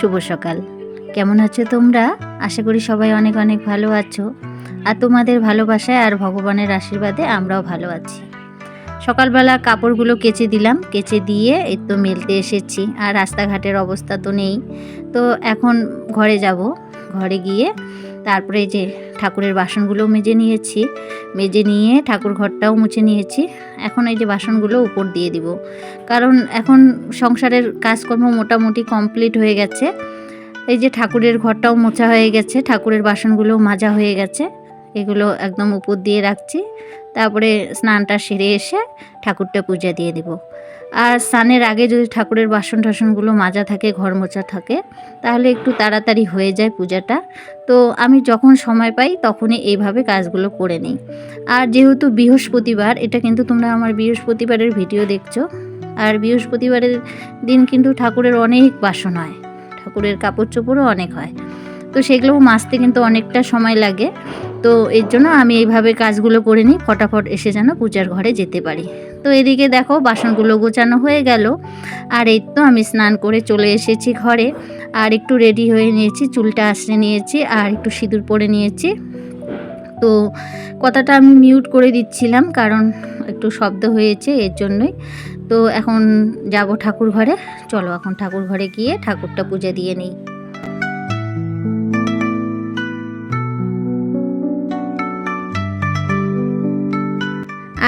শুভ সকাল। কেমন আছো তোমরা? আশা করি সবাই অনেক অনেক ভালো আছো। আর তোমাদের ভালোবাসায় আর ভগবানের আশীর্বাদে আমরাও ভালো আছি। সকালবেলা কাপড়গুলো কেচে দিলাম। কেচে দিয়ে তো মেলতে এসেছি। আর রাস্তাঘাটের অবস্থা তো নেই। তো এখন ঘরে যাব। ঘরে গিয়ে তারপরে যে ঠাকুরের বাসনগুলো মেজে নিয়েছি। মেজে নিয়ে ঠাকুর ঘরটাও মুছে নিয়েছি। এখন এই যে বাসনগুলো উপর দিয়ে দিব। কারণ এখন সংসারের কাজকর্ম মোটামুটি কমপ্লিট হয়ে গেছে। এই যে ঠাকুরের ঘরটাও মোছা হয়ে গেছে, ঠাকুরের বাসনগুলোও মাজা হয়ে গেছে। এগুলো একদম উপর দিয়ে রাখছি। তারপরে স্নানটা সেরে এসে ঠাকুরটা পূজা দিয়ে দিব। আর স্নানের আগে যদি ঠাকুরের বাসন টাসনগুলো মাজা থাকে ঘর মোছা থাকে, তাহলে একটু তাড়াতাড়ি হয়ে যায় পূজাটা। তো আমি যখন সময় পাই, তখনই এইভাবে কাজগুলো করে নিই। আর যেহেতু বৃহস্পতিবার, এটা কিন্তু তোমরা আমার বৃহস্পতিবারের ভিডিও দেখছ। আর বৃহস্পতিবারের দিন কিন্তু ঠাকুরের অনেক বাসন হয়। ঠাকুরের কাপড় চোপড়ও অনেক হয়। তো সেগুলো মাজতে কিন্তু অনেকটা সময় লাগে। তো এর জন্য আমি এইভাবে কাজগুলো করে নিই, ফটাফট এসে যেন পূজার ঘরে যেতে পারি। তো এদিকে দেখো বাসনগুলো গোছানো হয়ে গেল। আর এই তো আমি স্নান করে চলে এসেছি ঘরে। আর একটু রেডি হয়ে নিয়েছি, চুলটা আশ্রে নিয়েছি আর একটু সিঁদুর পরে নিয়েছি। তো কথাটা আমি মিউট করে দিচ্ছিলাম কারণ একটু শব্দ হয়েছে এর জন্যই। তো এখন যাব ঠাকুর ঘরে। চলো এখন ঠাকুর ঘরে গিয়ে ঠাকুরটা পূজা দিয়ে নিই।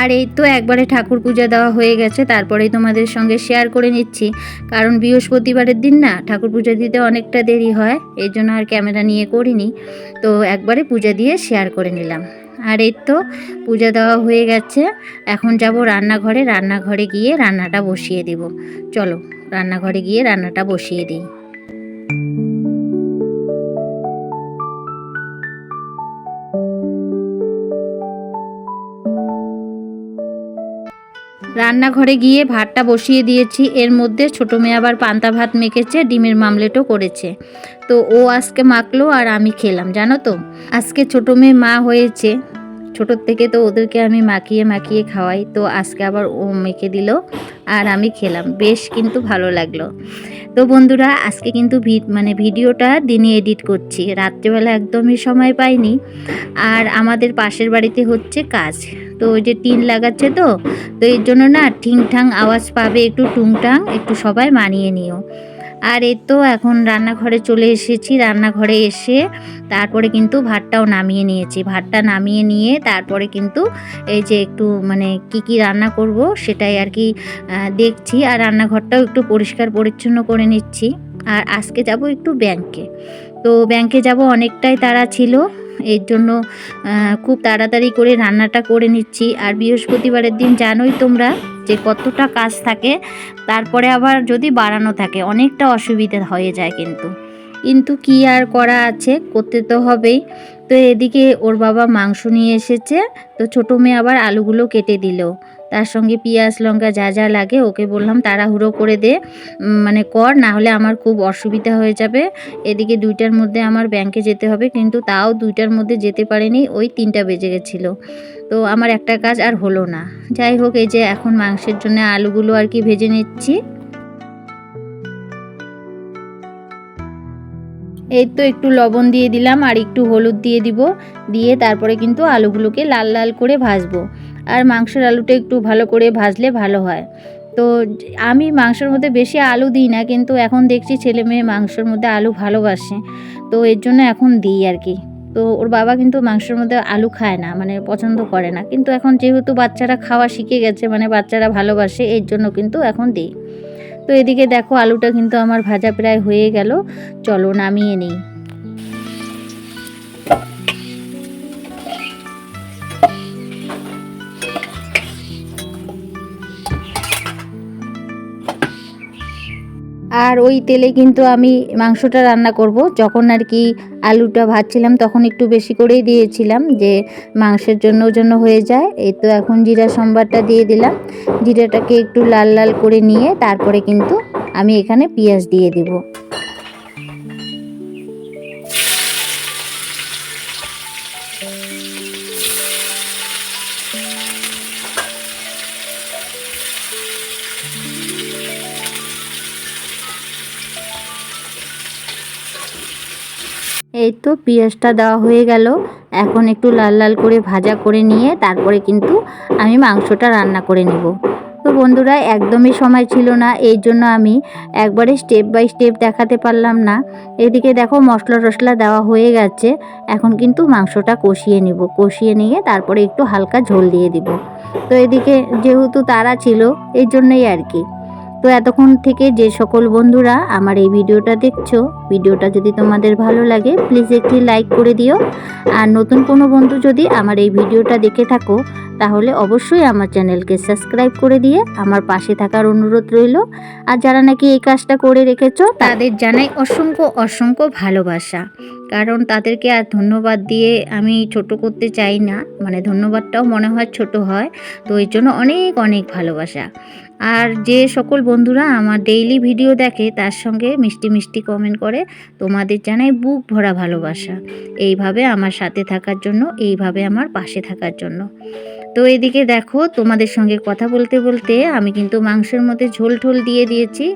আর এই তো একবারে ঠাকুর পূজা দেওয়া হয়ে গেছে, তারপরেই তোমাদের সঙ্গে শেয়ার করে নিচ্ছি। কারণ বৃহস্পতিবারের দিন না, ঠাকুর পূজা দিতে অনেকটা দেরি হয়, এই জন্য আর ক্যামেরা নিয়ে করিনি। তো একবারে পূজা দিয়ে শেয়ার করে নিলাম। আর এই তো পূজা দেওয়া হয়ে গেছে, এখন যাব রান্নাঘরে রান্নাঘরে গিয়ে রান্নাটা বসিয়ে দিব। চলো, রান্নাঘরে গিয়ে রান্নাটা বসিয়ে দিই। রান্নাঘরে গিয়ে ভাতটা বসিয়ে দিয়েছি। এর মধ্যে ছোটো মেয়ে আবার পান্তা ভাত মেখেছে, ডিমের মামলেটও করেছে। তো ও আজকে মাখলো আর আমি খেলাম, জানো তো? আজকে ছোটো মেয়ে মা হয়েছে। ছোটোর থেকে তো ওদেরকে আমি মাখিয়ে মাখিয়ে খাওয়াই, তো আজকে আবার ও মেখে দিল আর আমি খেলাম। বেশ কিন্তু ভালো লাগল। তো বন্ধুরা, আজকে কিন্তু মানে ভিডিওটা দিনে এডিট করছি। রাত্রেবেলা একদমই সময় পাইনি। আর আমাদের পাশের বাড়িতে হচ্ছে কাজ। তো ওই যে টিন লাগাচ্ছে তো তো এর জন্য না ঠিংঠাং আওয়াজ পাবে, একটু টুংটাং, একটু সবাই মানিয়ে নিও। আর এই তো এখন রান্নাঘরে চলে এসেছি। রান্নাঘরে এসে তারপরে কিন্তু ভাতটাও নামিয়ে নিয়েছি। ভাতটা নামিয়ে নিয়ে তারপরে কিন্তু এই যে একটু মানে কি কি রান্না করব সেটাই আর কি দেখছি। আর রান্নাঘরটাও একটু পরিষ্কার পরিচ্ছন্ন করে নিচ্ছি। আর আজকে যাব একটু ব্যাংকে। তো ব্যাংকে যাব অনেকটাই তারা ছিল। এর জন্য খুব তাড়াতাড়ি করে রান্নাটা করে নিচ্ছি। আর বৃহস্পতিবারের দিন জানোই তোমরা যে কতটা কাজ থাকে, তারপরে আবার যদি বাড়ানো থাকে, অনেকটা অসুবিধা হয়ে যায় কিন্তু। কিন্তু কি আর করা আছে, করতে তো হবেই। তো এদিকে ওর বাবা মাংস নিয়ে এসেছে, তো ছোটো মেয়ে আবার আলুগুলো কেটে দিল। তার সঙ্গে পেঁয়াজ, লঙ্কা যা যা লাগে ওকে বললাম, তাড়াহুড়ো করে দে। মানে কর না হলে আমার খুব অসুবিধা হয়ে যাবে। এদিকে দুইটার মধ্যে আমার ব্যাংকে যেতে হবে, কিন্তু তাও দুইটার মধ্যে যেতে পারেনি, ওই তিনটা বেজে গেছিল। তো আমার একটা কাজ আর হলো না। যাই হোক, এই যে এখন মাংসের জন্য আলুগুলো আর কি ভেজে নিচ্ছি। এই তো একটু লবণ দিয়ে দিলাম আর একটু হলুদ দিয়ে দিব। দিয়ে তারপরে কিন্তু আলুগুলোকে লাল লাল করে ভাজবো। আর মাংসের আলুটা একটু ভালো করে ভাজলে ভালো হয়। তো আমি মাংসের মধ্যে বেশি আলু দিই না, কিন্তু এখন দেখছি ছেলে মেয়ে মাংসের মধ্যে আলু ভালোবাসে। তো এর জন্য এখন দিই আর কি। তো ওর বাবা কিন্তু মাংসের মধ্যে আলু খায় না মানে পছন্দ করে না। কিন্তু এখন যেহেতু বাচ্চারা খাওয়া শিখে গেছে মানে বাচ্চারা ভালোবাসে, এর জন্য কিন্তু এখন দিই। তো এদিকে দেখো আলুটা কিন্তু আমার ভাজা প্রায় হয়ে গেল। চলো নামিয়ে নিই। আর ওই তেলে কিন্তু আমি মাংসটা রান্না করব। যখন আর কি আলুটা ভাজছিলাম, তখন একটু বেশি করেই দিয়েছিলাম যে মাংসের জন্য জন্য হয়ে যায়। এই তো এখন জিরা সম্বারটা দিয়ে দিলাম। জিরাটাকে একটু লাল লাল করে নিয়ে তারপরে কিন্তু আমি এখানে পেঁয়াজ দিয়ে দিব। এই তো পেঁয়াজটা দেওয়া হয়ে গেল। এখন একটু লাল লাল করে ভাজা করে নিয়ে তারপরে কিন্তু আমি মাংসটা রান্না করে নেব। তো বন্ধুরা, একদমই সময় ছিল না, এই জন্য আমি একবারে স্টেপ বাই স্টেপ দেখাতে পারলাম না। এদিকে দেখো মশলা টশলা দেওয়া হয়ে গেছে, এখন কিন্তু মাংসটা কষিয়ে নিব। কষিয়ে নিয়ে তারপরে একটু হালকা ঝোল দিয়ে দিব। তো এদিকে যেহেতু তারা ছিল, এই জন্যই আর কি। তো এতক্ষণ থেকে যে সকল বন্ধুরা আমার এই ভিডিওটা দেখছ, ভিডিওটা যদি তোমাদের ভালো লাগে প্লিজ একটি লাইক করে দিও। আর নতুন কোনো বন্ধু যদি আমার এই ভিডিওটা দেখে থাকো তাহলে অবশ্যই আমার চ্যানেলকে সাবস্ক্রাইব করে দিয়ে আমার পাশে থাকার অনুরোধ রইল। আর যারা নাকি এই কাজটা করে রেখেছ, তাদের জানাই অসংখ্য অসংখ্য ভালোবাসা। কারণ তাদেরকে আর ধন্যবাদ দিয়ে আমি ছোট করতে চাই না মানে ধন্যবাদটাও মনে হয় ছোট হয়, তো এই জন্য অনেক অনেক ভালোবাসা। আর যে সকল বন্ধুরা আমার ডেইলি ভিডিও দেখে, তার সঙ্গে মিষ্টি মিষ্টি কমেন্ট করে, তোমাদের জানাই বুক ভরা ভালোবাসা। এইভাবে আমার সাথে থাকার জন্য, এইভাবে আমার পাশে থাকার জন্য। তো এদিকে দেখো, তোমাদের সঙ্গে কথা বলতে বলতে আমি কিন্তু মাংসের মধ্যে ঝোল ঠোল দিয়ে দিয়েছি।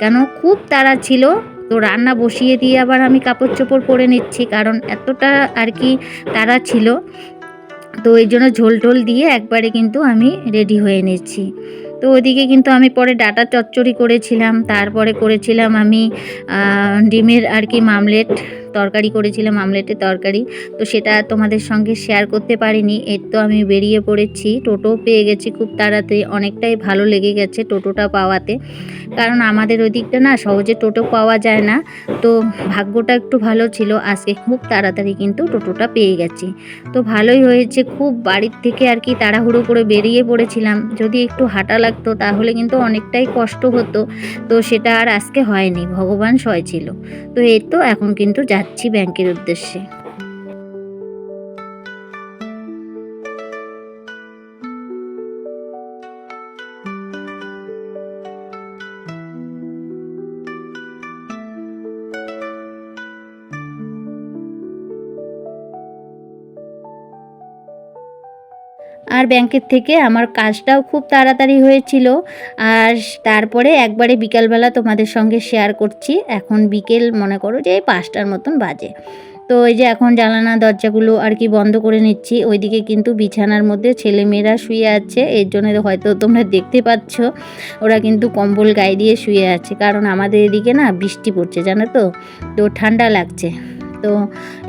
কেন? খুব তাড়া ছিল। তো রান্না বসিয়ে দিয়ে আবার আমি কাপড় চোপড় পরে নিচ্ছি, কারণ এতটা আর কি তাড়া ছিল। তো এই জন্য ঝোল টোল দিয়ে একবারে কিন্তু আমি রেডি হয়ে নিচ্ছি। তো ওইদিকে কিন্তু আমি পরে ডাটা চচ্চড়ি করেছিলাম। তারপরে করেছিলাম আমি ডিমের আর কি মামলেট। তরকারি করেছিলাম, আমলেটের তরকারি। তো সেটা তোমাদের সঙ্গে শেয়ার করতে পারিনি। এর তো আমি বেরিয়ে পড়েছি। টোটো পেয়ে গেছি খুব তাড়াতাড়ি। অনেকটাই ভালো লেগে গেছে টোটোটা পাওয়াতে। কারণ আমাদের ওই দিকটা না সহজে টোটো পাওয়া যায় না। তো ভাগ্যটা একটু ভালো ছিল। আজকে খুব তাড়াতাড়ি কিন্তু টোটোটা পেয়ে গেছি। তো ভালোই হয়েছে। খুব বাড়ির থেকে আর কি তাড়াহুড়ো করে বেরিয়ে পড়েছিলাম। যদি একটু হাঁটা লাগতো তাহলে কিন্তু অনেকটাই কষ্ট হতো। তো সেটা আর আজকে হয়নি। ভগবান সয় ছিল। তো এই তো এখন কিন্তু যাচ্ছি ব্যাংকের উদ্দেশ্যে। আর ব্যাংকের থেকে আমার কাজটাও খুব তাড়াতাড়ি হয়েছিল। আর তারপরে একবারে বিকালবেলা তোমাদের সঙ্গে শেয়ার করছি। এখন বিকেল মনে করো যে পাঁচটার মতন বাজে। তো এই যে এখন জানালা, দরজাগুলো আর কি বন্ধ করে নিচ্ছি। ওইদিকে কিন্তু বিছানার মধ্যে ছেলেমেয়েরা শুয়ে আছে। এর জন্য হয়তো তোমরা দেখতে পাচ্ছ, ওরা কিন্তু কম্বল গায়ে দিয়ে শুয়ে আছে। কারণ আমাদের এদিকে না বৃষ্টি পড়ছে, জানো তো? তো ঠান্ডা লাগছে। তো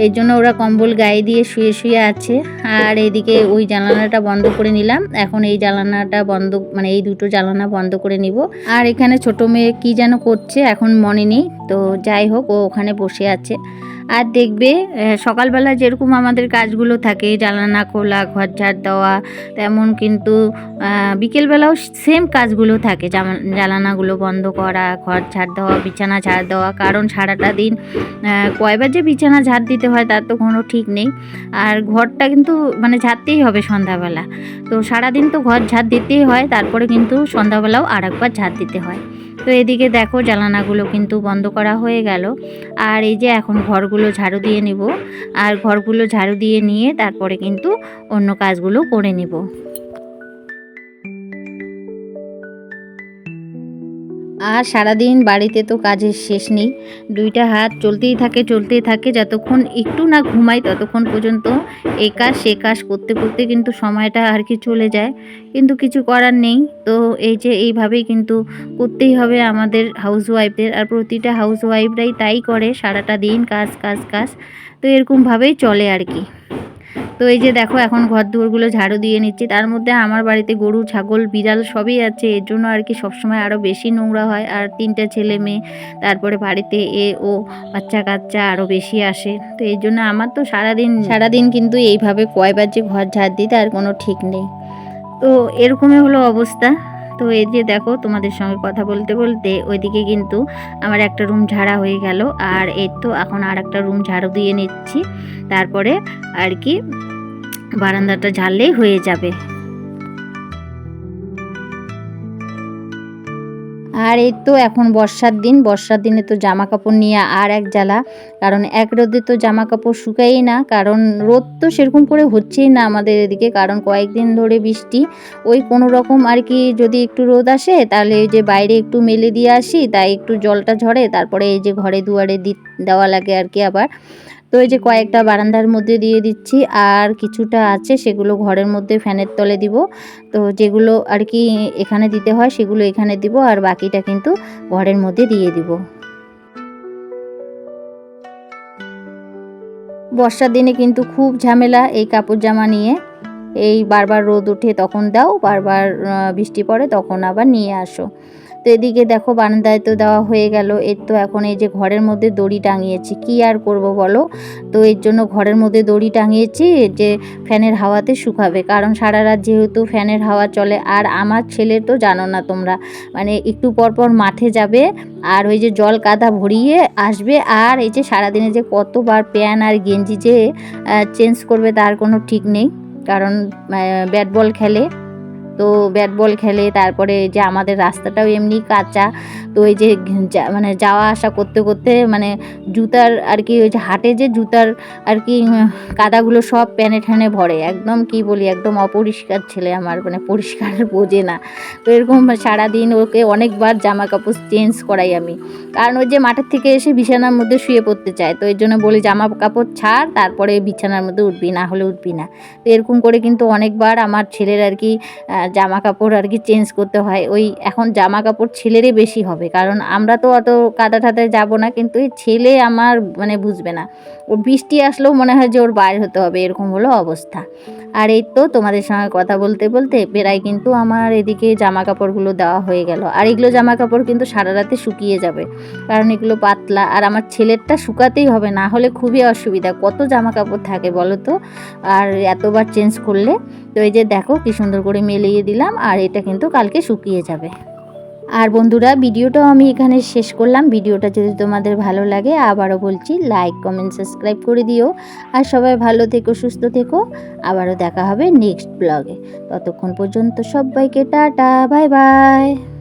এর জন্য ওরা কম্বল গায়ে দিয়ে শুয়ে শুয়ে আছে। আর এদিকে ওই জানালাটা বন্ধ করে নিলাম। এখন এই জানালাটা বন্ধ মানে এই দুটো জানালা বন্ধ করে নিব। আর এখানে ছোট মেয়ে কি যেন করছে, এখন মনে নেই। তো যাই হোক, ও ওখানে বসে আছে। আর দেখবে সকালবেলা যেরকম আমাদের কাজগুলো থাকে জানালা খোলা ঘর ঝাড় দেওয়া, তেমন কিন্তু বিকেলবেলাও সেম কাজগুলো থাকে। জানালাগুলো বন্ধ করা ঘর ঝাড় দেওয়া, বিছানা ঝাড় দেওয়া, কারণ সারাটা দিন কয়বার যে বিছানা ঝাড় দিতে হয় তার তো কোনো ঠিক নেই। আর ঘরটা কিন্তু মানে ঝাড়তেই হবে সন্ধ্যাবেলা। তো সারাদিন তো ঘর ঝাড় দিতেই হয়, তারপরে কিন্তু সন্ধ্যাবেলাও আর একবার ঝাড় দিতে হয়। তো এদিকে দেখো জানালাগুলো কিন্তু বন্ধ করা হয়ে গেল। আর এই যে এখন ঘরগুলো ঝাড়ু দিয়ে নিব। আর ঘরগুলো ঝাড়ু দিয়ে নিয়ে তারপরে কিন্তু অন্য কাজগুলো করে নিব। আর সারাদিন বাড়িতে তো কাজের শেষ নেই। দুইটা হাত চলতেই থাকে চলতেই থাকে। যতক্ষণ একটু না ঘুমাই, ততক্ষণ পর্যন্ত এ কাজ, সে কাজ করতে করতে কিন্তু সময়টা আর কি চলে যায়। কিন্তু কিছু করার নেই। তো এই যে এইভাবেই কিন্তু করতেই হবে আমাদের হাউস ওয়াইফদের আর প্রতিটা হাউস ওয়াইফরাই তাই করে, সারাটা দিন কাজ কাজ কাজ। তো এরকমভাবেই চলে আর কি। তো এই যে দেখো, এখন ঘর দুয়ারগুলো ঝাড়ু দিয়ে নিচ্ছি। তার মধ্যে আমার বাড়িতে গরু, ছাগল, বিড়াল সবই আছে। এর জন্য আর কি সবসময় আরও বেশি নোংরা হয়। আর তিনটা ছেলে মেয়ে, তারপরে বাড়িতে এ, ও, বাচ্চা কাচ্চা আরও বেশি আসে। তো এই জন্য আমার তো সারাদিন সারাদিন কিন্তু এইভাবে কয়বার যে ঘর ঝাড় দিই, তার কোনো ঠিক নেই। তো এরকমই হলো অবস্থা। তো এই যে দেখো, তোমাদের সঙ্গে কথা বলতে বলতে ওইদিকে কিন্তু আমার একটা রুম ঝাড়া হয়ে গেল। আর এর তো এখন আর একটা রুম ঝাড়ু দিয়ে নিচ্ছি। তারপরে আর কি বারান্দাটা ঝাড়লেই হয়ে যাবে। আর এই তো এখন বর্ষার দিন। বর্ষার দিনে তো জামা কাপড় নিয়ে আর এক জ্বালা। কারণ এক রোদে তো জামা কাপড় শুকাই না। কারণ রোদ তো সেরকম করে হচ্ছেই না আমাদের এদিকে। কারণ কয়েকদিন ধরে বৃষ্টি। ওই কোনো রকম আর কি যদি একটু রোদ আসে, তাহলে যে বাইরে একটু মেলে দিয়ে আসি, তাই একটু জলটা ঝরে। তারপরে এই যে ঘরে দুয়ারে দি দেওয়া লাগে আর কি আবার। তো এই যে কয়েকটা বারান্দার মধ্যে দিয়ে দিচ্ছি, আর কিছুটা আছে সেগুলো ঘরের মধ্যে ফ্যানের তলে দিব। তো যেগুলো আর কি এখানে দিতে হয় সেগুলো এখানে দিব, আর বাকিটা কিন্তু ঘরের মধ্যে দিয়ে দিব। বর্ষার দিনে কিন্তু খুব ঝামেলা এই কাপড় জামা নিয়ে। এই বারবার রোদ ওঠে তখন দাও, বারবার বৃষ্টি পড়ে তখন আবার নিয়ে আসো। তো এদিকে দেখো বারান্দায় তো দেওয়া হয়ে গেল। এর তো এখন এই যে ঘরের মধ্যে দড়ি টাঙিয়েছি। কি আর করব বলো? তো এর জন্য ঘরের মধ্যে দড়ি টাঙিয়েছি যে ফ্যানের হাওয়াতে শুকাবে। কারণ সারা রাত যেহেতু ফ্যানের হাওয়া চলে, আর আমার ছেলে তো জানো না তোমরা মানে একটু পর পর মাঠে যাবে, আর ওই যে জল কাদা ভরিয়ে আসবে, আর এই যে সারাদিনে যে কতবার প্যান আর গেঞ্জি যে চেঞ্জ করবে তার কোনো ঠিক নেই। কারণ ব্যাট বল খেলে। তো ব্যাট বল খেলে, তারপরে যে আমাদের রাস্তাটাও এমনি কাঁচা, তো এই যে মানে যাওয়া আসা করতে করতে মানে জুতার আর কি, ওই যে হাটে যে জুতার আর কি কাদাগুলো সব প্যানে ঠ্যানে ভরে, একদম কি বলি, একদম অপরিষ্কার ছেলে আমার মানে পরিষ্কার বোঝে না। তো এরকম সারাদিন ওকে অনেকবার জামা কাপড় চেঞ্জ করাই আমি। কারণ ওই যে মাঠের থেকে এসে বিছানার মধ্যে শুয়ে পড়তে চায়, তো এর জন্য বলি জামা কাপড় ছাড়, তারপরে বিছানার মধ্যে উঠবি, না হলে উঠবি না। তো এরকম করে কিন্তু অনেকবার আমার ছেলের আর কি জামা কাপড় আর কি চেঞ্জ করতে হয়। ওই এখন জামা কাপড় ছেলেরই বেশি হবে। কারণ আমরা তো অত কাদা ঠাদায় যাব না, কিন্তু এই ছেলে আমার মানে বুঝবে না। ও বৃষ্টি আসলেও মনে হয় যে ওর বাইর হতে হবে, এরকম হলো অবস্থা। আর এই তো তোমাদের সঙ্গে কথা বলতে বলতে প্রায় কিন্তু আমার এদিকে জামা কাপড়গুলো দেওয়া হয়ে গেল। আর এগুলো জামা কাপড় কিন্তু সারা রাতে শুকিয়ে যাবে। কারণ এগুলো পাতলা। আর আমার ছেলেরটা শুকাতেই হবে, না হলে খুবই অসুবিধা। কত জামা কাপড় থাকে বলো তো? আর এতবার চেঞ্জ করলে, তো এই যে দেখো কি সুন্দর করে মেলিয়ে দিলাম আর এটা কিন্তু কালকে শুকিয়ে যাবে। আর বন্ধুরা, ভিডিওটাও আমি এখানে শেষ করলাম। ভিডিওটা যদি তোমাদের ভালো লাগে, আবারও বলছি লাইক কমেন্ট সাবস্ক্রাইব করে দিও। আর সবাই ভালো থেকো, সুস্থ থেকো। আবারও দেখা হবে নেক্সট ব্লগে ততক্ষণ পর্যন্ত সবাইকে টাটা বাই বাই